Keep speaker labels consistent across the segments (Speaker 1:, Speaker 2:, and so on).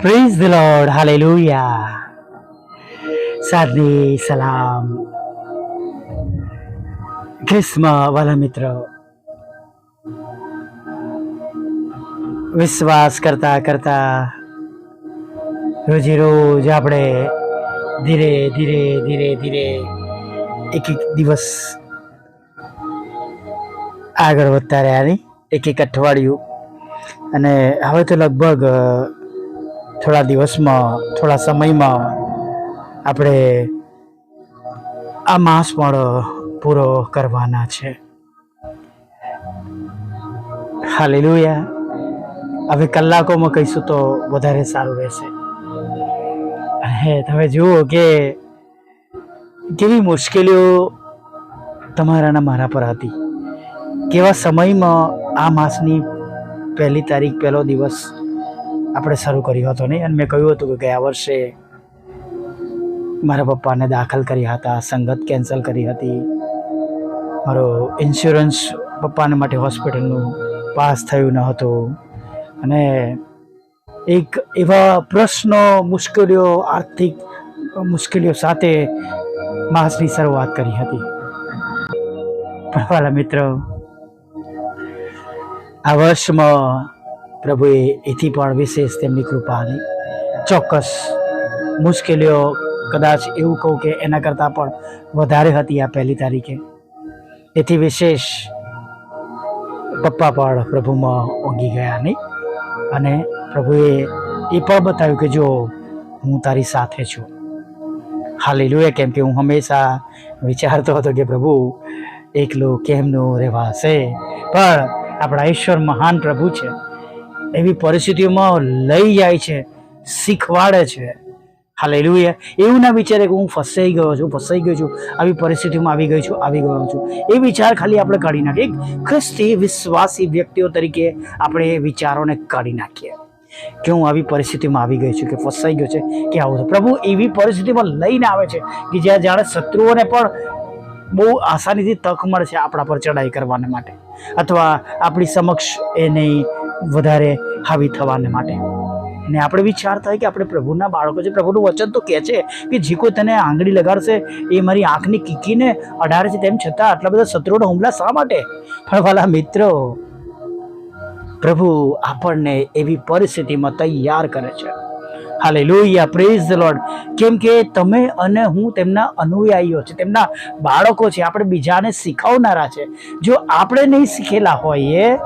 Speaker 1: Praise the lord hallelujah સાદી સલામ ગ્રીષ્મ વાલા મિત્રો વિશ્વાસ કરતા કરતા રોજે રોજ આપણે ધીરે ધીરે ધીરે ધીરે એક એક દિવસ આગળ વધતા રહ્યા નહીં એક એક અઠવાડિયું અને હવે તો લગભગ થોડા દિવસમાં, થોડા સમયમાં આપણે આ માસ પણ પૂરો કરવાના છે. હાલેલુયા. હવે કલાકોમાં કહીશું તો વધારે સારું રહેશે. અને તમે જુઓ કે કેવી મુશ્કેલીઓ તમારાના મારા પર હતી. કેવા સમયમાં આ માસની પહેલી તારીખ, પહેલો દિવસ આપણે શરૂ કર્યો હતો નહીં. અને મેં કહ્યું હતું કે ગયા વર્ષે મારા પપ્પાને દાખલ કર્યા હતા, સંગત કેન્સલ કરી હતી. મારો ઇન્સ્યોરન્સ પપ્પાને માટે હોસ્પિટલનું પાસ થયું ન હતું. અને એક એવા પ્રશ્નો, મુશ્કેલીઓ, આર્થિક મુશ્કેલીઓ સાથે માસની શરૂઆત કરી હતી. પણ વાલા મિત્રો, આ વર્ષમાં પ્રભુએ એથી પણ વિશેષ તેમની કૃપાની ચોક્કસ મુશ્કેલીઓ કદાચ એવું કહું કે એના કરતાં પણ વધારે હતી આ પહેલી તારીખે. એથી વિશેષ પપ્પા પણ પ્રભુમાં ઊંઘી ગયા નહીં. અને પ્રભુએ એ પણ બતાવ્યું કે જો હું તારી સાથે છું. હાલેલુયા, કેમ કે હું હંમેશા વિચારતો હતો કે પ્રભુ, એકલું કેમનું રહેવાશે પણ આપણા ઈશ્વર મહાન પ્રભુ છે. એવી પરિસ્થિતિઓમાં લઈ જાય છે, શીખવાડે છે. હાલેલુયા. એવું ના વિચારે કે હું ફસાઈ ગયો છું, ફસાઈ ગયો છું, આવી પરિસ્થિતિમાં આવી ગઈ છું, આવી ગયો છું. એ વિચાર ખાલી આપણે કાઢી નાખીએ. એક ખ્રિસ્તી વિશ્વાસી વ્યક્તિઓ તરીકે આપણે એ વિચારોને કાઢી નાખીએ. કે હું આવી પરિસ્થિતિમાં આવી ગઈ છું, કે ફસાઈ ગયો છે, કે આવું છે. પ્રભુ એવી પરિસ્થિતિમાં લઈને આવે છે કે જ્યાં જાણે શત્રુઓને પણ બહુ આસાનીથી તક મળે છે આપણા પર ચડાઈ કરવાને માટે. અથવા આપણી સમક્ષ એને વધારે હાવી થવાને માટે. ને આપણે વિચાર થાય કે આપણે પ્રભુના બાળકો છે, પ્રભુનું વચન તો કહે છે કે જે કોઈ તને આંગળી લગાડશે એ મારી આંખની કીકીને અઢારે છે, તેમ છતાં આટલા બધા શત્રુઓના હુમલા શા માટે? પણ વાલા મિત્રો, પ્રભુ આપણને એવી પરિસ્થિતિમાં તૈયાર કરે છે. હાલે લોહિયા પ્રેઝ ધ લોર્ડ. કેમ કે તમે અને હું તેમના અનુયાયીઓ છે, તેમના બાળકો છે, આપણે બીજાને શીખવનારા છે. જો આપણે નહીં શીખેલા હોઈએ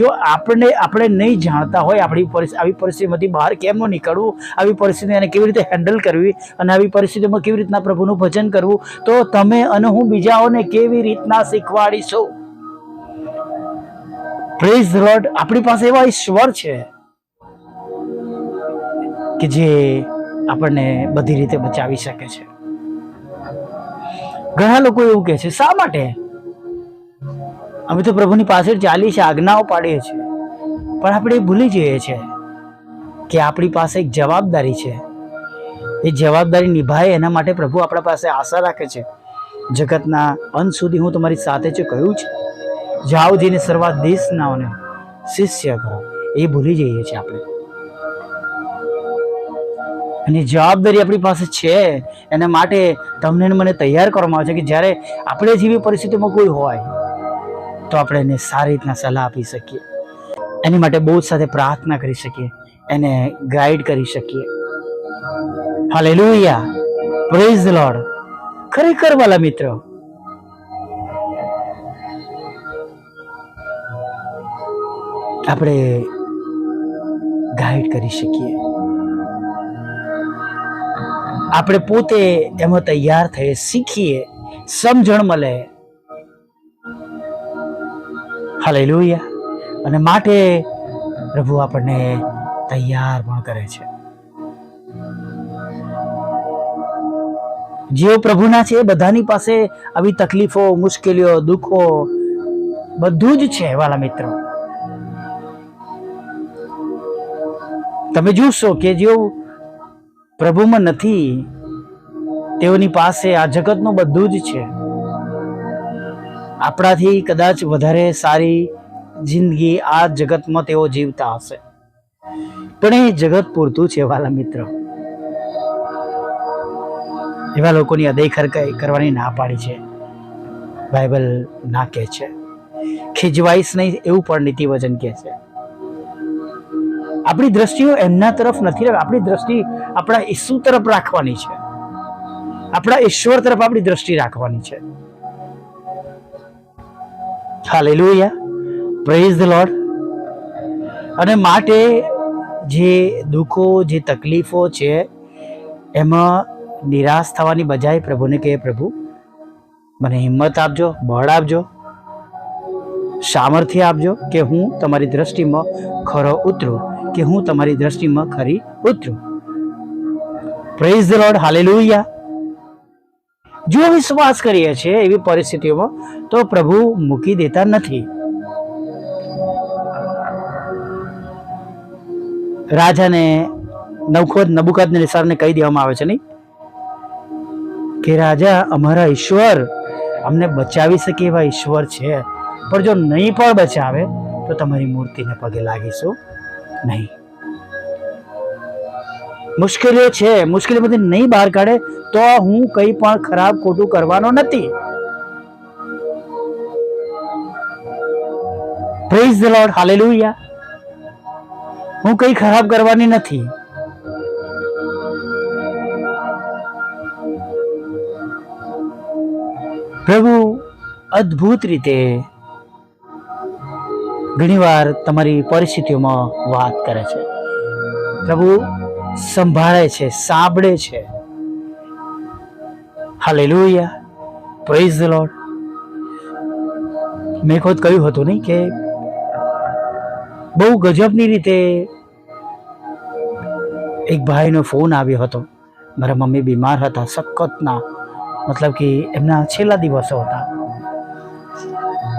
Speaker 1: જો આપણે આપણે નહીં જાણતા હોય, આપણી પરિસ્થિતિ આવી પરિસ્થિતિમાંથી બહાર કેમ નીકળવું, આવી પરિસ્થિતિને કેવી રીતે હેન્ડલ કરવી અને આવી પરિસ્થિતિમાં કેવી રીતના પ્રભુનું ભજન કરવું, તો તમે અને હું બીજાઓને કેવી રીતના શીખવાડીશું? પ્રેઝ રોડ આપણી પાસે એવા ઈશ્વર છે કે જે આપણને બધી રીતે બચાવી શકે છે. ઘણા લોકો એવું કહે છે, શા માટે? અમે તો પ્રભુની પાછળ ચાલી છે આજ્ઞાઓ પાડીએ છીએ. પણ આપણે ભૂલી જઈએ છીએ કે આપણી પાસે એક જવાબદારી છે. એ જવાબદારી નિભાય એના માટે પ્રભુ આપણા પાસે આશા રાખે છે. જગતના અંત સુધી હું તમારી સાથે છે કહ્યું છે. જાઓ જઈને સર્વા દેશનાઓને શિષ્ય કરો એ ભૂલી જઈએ છીએ આપણે. અને જવાબદારી આપણી પાસે છે એના માટે તમને મને તૈયાર કરવામાં આવે છે કે જ્યારે આપણે જેવી પરિસ્થિતિમાં કોઈ હોય તો આપણે એને સારી રીતના સલાહ આપી શકીએ. એની માટે બહુ સાથે પ્રાર્થના કરી શકીએ. એને ગાઈડ કરી શકીએ. હાલેલુયા પ્રેઝ ધ લોર્ડ ખરેખર વાલા મિત્રો. આપણે ગાઈડ કરી શકીએ. આપણે પોતે એમાં તૈયાર થઈએ, શીખીએ, સમજણ મળે. હાલેલુયા. અને માટે પ્રભુ આપણને તૈયાર પણ કરે છે. જેઓ પ્રભુના છે એ બધાની પાસે આવી તકલીફો, મુશ્કેલીઓ, દુઃખો બધું જ છે, વાલા મિત્રો. તમે જોશો કે જેઓ પ્રભુમાં નથી, તેઓની પાસે આ જગતનું બધું જ છે. આપણાથી કદાચ વધારે સારી જિંદગી આ જગતમાં તેઓ જીવતા હશે. પણ એ જગત પૂરતું છે વાલા મિત્ર. એવા લોકોની અદેખર કઈ કરવાની ના પાડી છે. બાઇબલ ના કહે છે. ખીજવાઈશ નહીં એવું પણ નીતિ વચન કહે છે. આપણી દ્રષ્ટિઓ એમના તરફ નથી આપણી દ્રષ્ટિ આપણા ઈસુ તરફ રાખવાની છે. આપણા ઈશ્વર તરફ આપણી દ્રષ્ટિ રાખવાની છે. હાલેલુયા પ્રેઝ ધ લોર્ડ અને માટે જે દુઃખો, જે તકલીફો છે, એમાં નિરાશ થવાની બજાય પ્રભુને કહે પ્રભુ, મને હિંમત આપજો, બળ આપજો, સામર્થ્ય આપજો કે હું તમારી દ્રષ્ટિમાં ખરો ઉતરું, કે હું તમારી દ્રષ્ટિમાં ખરી ઉતરું. પ્રેઝ ધ લોર્ડ હાલેલુયા જો વિશ્વાસ કરીએ છીએ એવી પરિસ્થિતિઓમાં, તો પ્રભુ મૂકી દેતા નથી. રાજાને નવખોદ નબુકદ નિસારને કહી દેવામાં આવે છે નહીં? કે રાજા, અમારા ઈશ્વર, અમને બચાવી શકે એવા ઈશ્વર છે. પણ જો નહીં પણ બચાવે, તો તમારી મૂર્તિને પગે લાગીશું નહીં. મુશ્કેલીઓ છે, મુશ્કેલીમાંથી નહીં બહાર કાઢે તો હું કંઈ પણ ખરાબ ખોટું કરવાનો નથી. પ્રેઝ ધ લોર્ડ હાલેલુયા હું કંઈ ખરાબ કરવાની નથી. પ્રભુ, અદ્ભુત રીતે ઘણીવાર તમારી પરિસ્થિતિઓમાં વાત કરે છે. પ્રભુ સંભાળે છે, સાંભળે છે. હાલેલુયા પ્રેઝ ધ લોર્ડ મેં ખુદ કહ્યું હતું નહીં કે બહુ ગજબની રીતે એક ભાઈનો ફોન આવ્યો હતો. મારા મમ્મી બીમાર હતા, સખતના. મતલબ કે એમના છેલ્લા દિવસો હતા.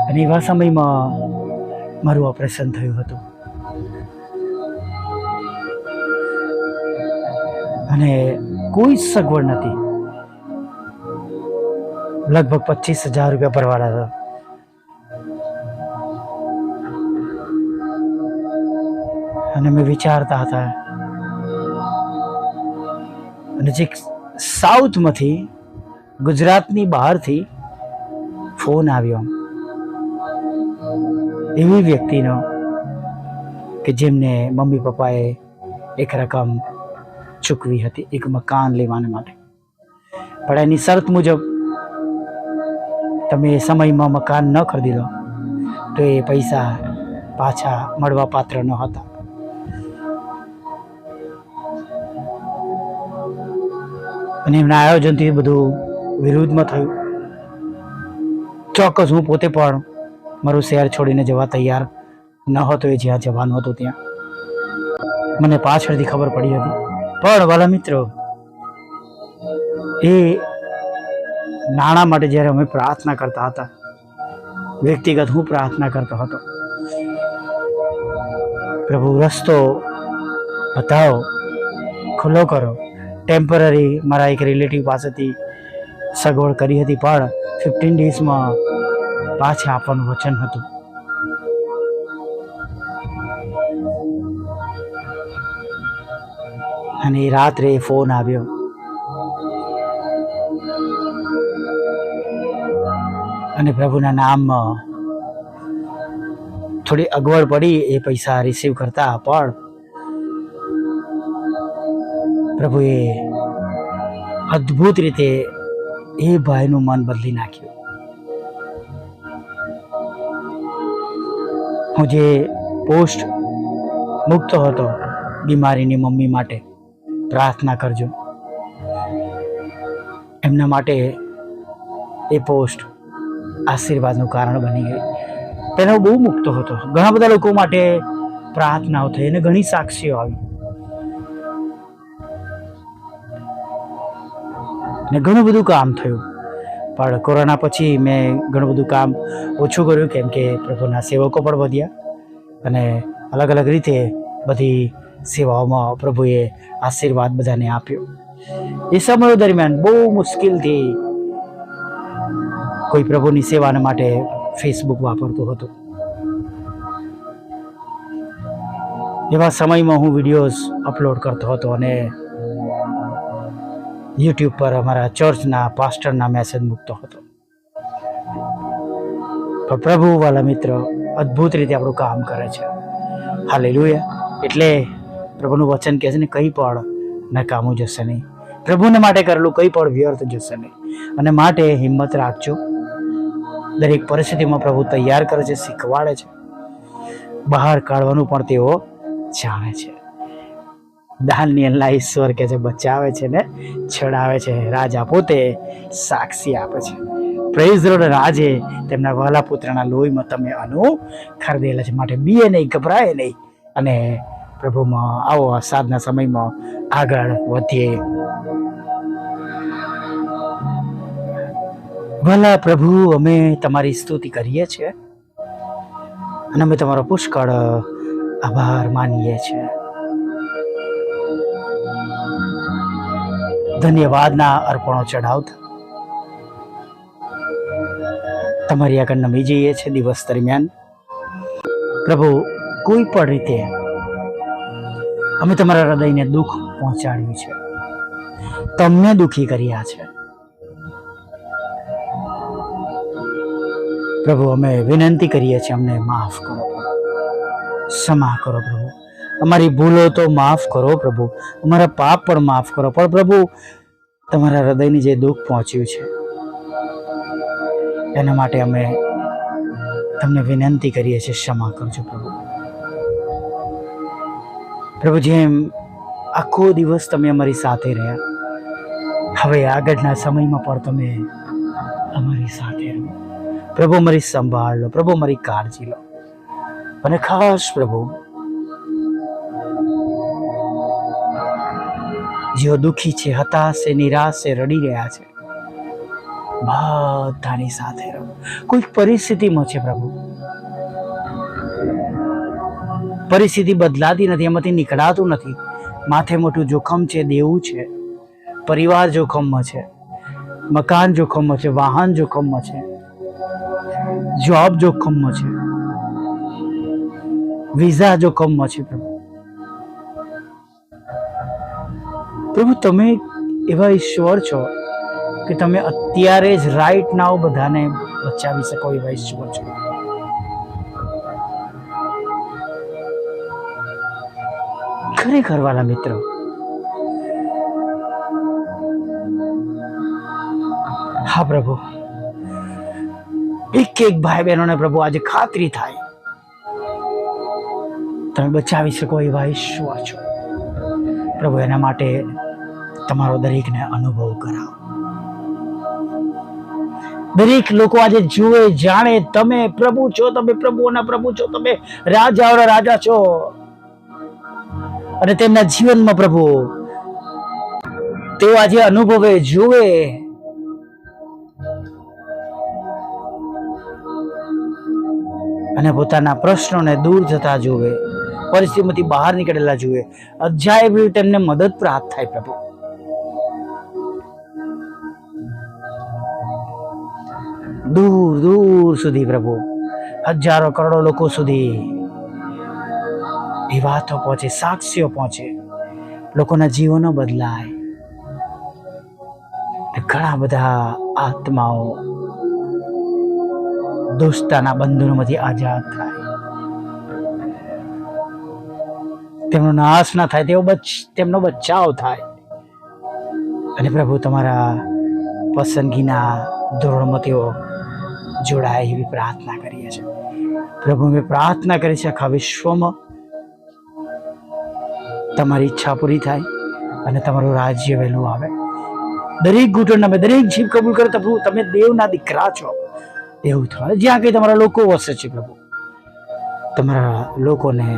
Speaker 1: અને એવા સમયમાં મારું ઓપરેશન થયું હતું. અને કોઈ સગવડ નથી. લગભગ પચીસ હજાર રૂપિયા ભરવાના હતા. અને મેં વિચારતા હતા. અને જે સાઉથમાંથી, ગુજરાતની બહારથી ફોન આવ્યો. એવી વ્યક્તિનો કે જેમને મમ્મી પપ્પાએ એક રકમ ચૂકવી હતી એક મકાન લેવાને માટે. પણ એની શરત મુજબ તમે એ સમયમાં મકાન ન ખરીદી લો, તો એ પૈસા પાછા મળવા પાત્ર ન હતા. અને એમના આયોજનથી બધું વિરુદ્ધમાં થયું. ચોક્કસ હું પોતે પણ મારું શહેર છોડીને જવા તૈયાર ન હતો, એ જ્યાં જવાનું હતું ત્યાં. મને પાછળથી ખબર પડી હતી. પણ વાલા મિત્રો, એ નાણાં માટે જ્યારે અમે પ્રાર્થના કરતા હતા, વ્યક્તિગત હું પ્રાર્થના કરતો હતો, પ્રભુ રસ્તો બતાવો, ખુલ્લો કરો. ટેમ્પરરી મારા એક રિલેટિવ પાસેથી સગવડ કરી હતી, પણ ફિફ્ટીન ડેઝમાં પાછા આપવાનું વચન હતું. અને રાત્રે ફોન આવ્યો. અને પ્રભુના નામમાં થોડી અગવડ પડી એ પૈસા રિસીવ કરતા, પણ પ્રભુએ અદ્ભુત રીતે એ ભાઈનું મન બદલી નાખ્યું. હું જે પોસ્ટ મુક્ત હતો બીમારીની મમ્મી માટે પ્રાર્થના કરજો. એમના માટે એ પોસ્ટ આશીર્વાદનું કારણ બની ગઈ તેનો બહુ મૂકતો હતો. ઘણા બધા લોકો માટે પ્રાર્થનાઓ થઈ અને ઘણી સાક્ષીઓ આવી. અને ઘણું બધું કામ થયું. પણ કોરોના પછી મેં ઘણું બધું કામ ઓછું કર્યું, કેમ કે પ્રભુના સેવકો પણ વધ્યા. અને અલગ અલગ રીતે બધી સેવાઓમાં પ્રભુએ આશીર્વાદ બધાને આપ્યો. એ સમયો દરમિયાન બહુ મુશ્કેલથી કોઈ પ્રભુની સેવાને માટે ફેસબુક વાપરતું હતું. એવા સમયમાં હું વિડીયોઝ અપલોડ કરતો હતો અને યુટ્યુબ પર અમારા ચર્ચના, પાસ્ટરના મેસેજ મૂકતો હતો. પણ પ્રભુ વાલા મિત્ર અદ્ભુત રીતે આપણું કામ કરે છે. હાલે એટલે પ્રભુનું વચન કહે છે ને, કંઈ પણ નકામું જશે નહીં. પ્રભુને માટે કરેલું કંઈ પણ વ્યર્થ જશે નહીં. અને માટે હિંમત રાખજો. દરેક પરિસ્થિતિમાં પ્રભુ તૈયાર કરે છે, શીખવાડે છે. બહાર કાઢવાનું પણ તેઓ જાણે છે. દાનિયલના ઈશ્વર કે છે, બચાવે છે ને, છડાવે છે, રાજા પોતે સાક્ષી આપે છે. પ્રેઝરોડ રાજે તેમના વહાલા પુત્રના લોહીમાં તમે અનુ ખરીદેલા છે માટે બીએ નહીં, ગભરાય નહીં અને પ્રભુમાં આવો આ સાધના સમયમાં આગળ વધીએ. ભલા પ્રભુ, અમે તમારી સ્તુતિ કરીએ છીએ અને અમે તમારો પુષ્કળ આભાર માનીએ છીએ. ધન્યવાદના અર્પણો ચઢાવતા. તમારી આગળ નમી જઈએ છીએ દિવસ દરમિયાન. પ્રભુ, કોઈ પણ રીતે અમે તમારા હૃદયને દુઃખ પહોંચાડ્યું છે. તમને દુઃખી કર્યા છે. પ્રભુ, અમે વિનંતી કરીએ છીએ, અમને માફ કરો ક્ષમા કરો પ્રભુ. અમારી ભૂલો તો માફ કરો પ્રભુ. અમારા પાપ પણ માફ કરો. પણ પ્રભુ, તમારા હૃદયની જે દુઃખ પહોંચ્યું છે, એના માટે અમે તમને વિનંતી કરીએ છીએ, ક્ષમા કરજો પ્રભુ. પ્રભુ જેમ આખો દિવસ તમે અમારી સાથે રહ્યા. હવે આગળના સમયમાં પણ તમે અમારી સાથે રહો. પ્રભુ મારી સંભાળ લો. પ્રભુ મારી કાળજી લો. અને ખાસ પ્રભુ, જેઓ દુઃખી છે, હતાશ છે નિરાશ છે રડી રહ્યા છે, બધાની સાથે રહો. કોઈક પરિસ્થિતિમાં છે પ્રભુ પરિસ્થિતિ બદલાતી નથી, એમાંથી નીકળાતું નથી. માથે મોટું જોખમ છે, દેવું છે. પરિવાર જોખમમાં છે. મકાન જોખમમાં છે. વાહન જોખમમાં છે. જોબ જોખમમાં છે. વિઝા જોખમમાં છે પ્રભુ. પ્રભુ, તમે એવા ઈશ્વર છો કે તમે અત્યારે જ રાઈટ નાવ બધાને બચાવી શકો એવા ઈશ્વર છો. ખરેખર વાલા મિત્રો? હા પ્રભુ. એક એક ભાઈ બહેનોને પ્રભુ આજે ખાતરી થાય. તમે બચાવી શકો એવા ઈશ્વર છો. પ્રભુ, એના માટે તમારો દરેકને અનુભવ કરાવો. દરેક લોકો આજે જુએ, જાણે તમે પ્રભુ છો, તમે પ્રભુઓના પ્રભુ છો, તમે રાજાઓના રાજા છો. અને તેમના જીવનમાં પ્રભુ, તેઓ આજે અનુભવે, જુએ. અને પોતાના પ્રશ્નોને દૂર જતા જુએ, પરિસ્થિતિમાંથી બહાર નીકળેલા જુએ. અજાયબ બી તેમને મદદ પ્રાપ્ત થાય પ્રભુ. દૂર દૂર સુધી પ્રભુ. હજારો કરોડો લોકો સુધી એ વાતો પહોંચે, સાક્ષીઓ પહોંચે. લોકોના જીવનો બદલાય. ઘણા બધા આત્માઓ દોસ્તાના બંધનોમાંથી આઝાદ થાય. તેમનો નાશ ના થાય તેવો તેમનો બચાવ થાય. અને પ્રભુ, તમારા પસંદગીના ધોરણમાં તેઓ જોડાય એવી પ્રાર્થના કરીએ છીએ. પ્રભુ, અમે પ્રાર્થના કરી છે આખા વિશ્વમાં તમારી ઈચ્છા પૂરી થાય અને તમારું રાજ્ય વહેલું આવે. દરેક ઘૂંટણ અમે દરેક જીવ કબૂલ કરો તો પ્રભુ, તમે દેવના દીકરા છો. એવું થાય જ્યાં કંઈ તમારા લોકો વસે છે, પ્રભુ. તમારા લોકોને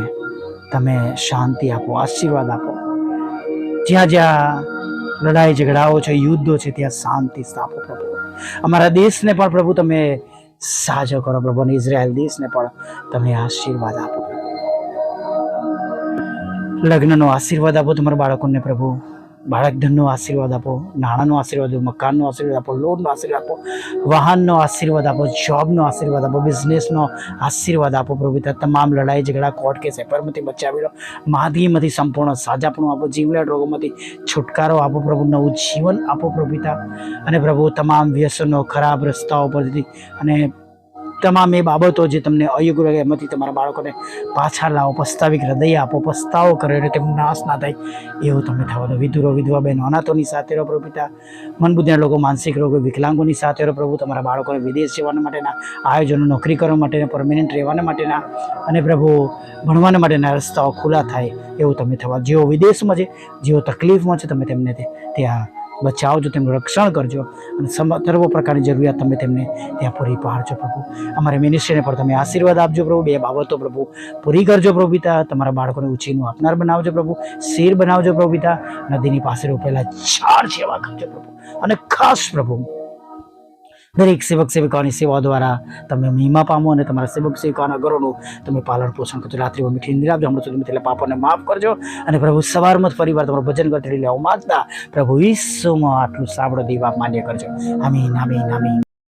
Speaker 1: તમે શાંતિ આપો, આશીર્વાદ આપો. જ્યાં જ્યાં લડાઈ ઝઘડાઓ છે, યુદ્ધો છે, ત્યાં શાંતિ સ્થાપો, પ્રભુ. અમારા દેશને પણ, પ્રભુ, તમે સાજો કરો, પ્રભુ, અને ઇઝરાયલ દેશને પણ તમે આશીર્વાદ આપો. લગ્નનો આશીર્વાદ આપો તમારા બાળકોને પ્રભુ. બાળક ધનનો આશીર્વાદ આપો, નાણાંનો આશીર્વાદ આપો, મકાનનો આશીર્વાદ આપો, લોનનો આશીર્વાદ આપો, વાહનનો આશીર્વાદ આપો, જોબનો આશીર્વાદ આપો, બિઝનેસનો આશીર્વાદ આપો પ્રભુ. તમામ લડાઈ ઝઘડા, કોર્ટ કેસ એફઆઈઆરમાંથી બચાવી લો. માદગીમાંથી સંપૂર્ણ સાજાપણું આપો જીવલેટ રોગોમાંથી છુટકારો આપો પ્રભુ. નવું જીવન આપો પ્રભુતા અને પ્રભુ, તમામ વ્યસનો, ખરાબ રસ્તાઓ પરથી અને તમામ એ બાબતો જે તમને અયોગ્ય એમાંથી તમારા બાળકોને પાછા લાવો, પસ્તાવિક હૃદય આપો, પસ્તાવો કરો, એટલે તેમનો નાશ ના થાય, એવું તમે થવા દો. વિધુરો, વિધવા બહેનો, અનાથોની સાથે રહો પ્રભુ પિતા. મનબુદ્ધિના લોકો, માનસિક રોગો, વિકલાંગોની સાથે રહો પ્રભુ. તમારા બાળકોને વિદેશ જવાના માટેના આયોજનો, નોકરી કરવા માટેના પરમેનન્ટ રહેવાના માટેના અને પ્રભુ ભણવાના માટેના રસ્તાઓ ખુલ્લા થાય, એવું તમે થવા જેઓ વિદેશમાં છે, જેઓ તકલીફમાં છે, તમે તેમને ત્યાં બચાવજો, તેમનું રક્ષણ કરજો અને સર્વ પ્રકારની જરૂરિયાત તમે તેમને ત્યાં પૂરી પાડજો પ્રભુ. અમારી મિનિસ્ટ્રીને પણ તમે આશીર્વાદ આપજો પ્રભુ, બે બાબતો પ્રભુ પૂરી કરજો પ્રભુ પિતા. તમારા બાળકોને ઉછીનું આપનાર બનાવજો પ્રભુ, શેર બનાવજો પ્રભુ પિતા. નદીની પાસે રોપેલા ઝાડ જેવા કરજો પ્રભુ. અને ખાસ પ્રભુ દરેક સેવક સેવિકાઓની સેવા દ્વારા તમે મહિમા પામો અને તમારા સેવક સેવિકાઓના ઘરોનું તમે પાલન પોષણ કરજો. રાત્રિમાં મીઠી નિંદ્રા આપજો હમણાં સુધી થયેલા પાપોને માફ કરજો અને પ્રભુ સવારમાં ફરીવાર તમારું ભજન કરતી લેવા માંગતા પ્રભુ ઈસુમાં આટલું સાંભળો દેવા માન્ય કરજો. આમીન આમીન આમીન.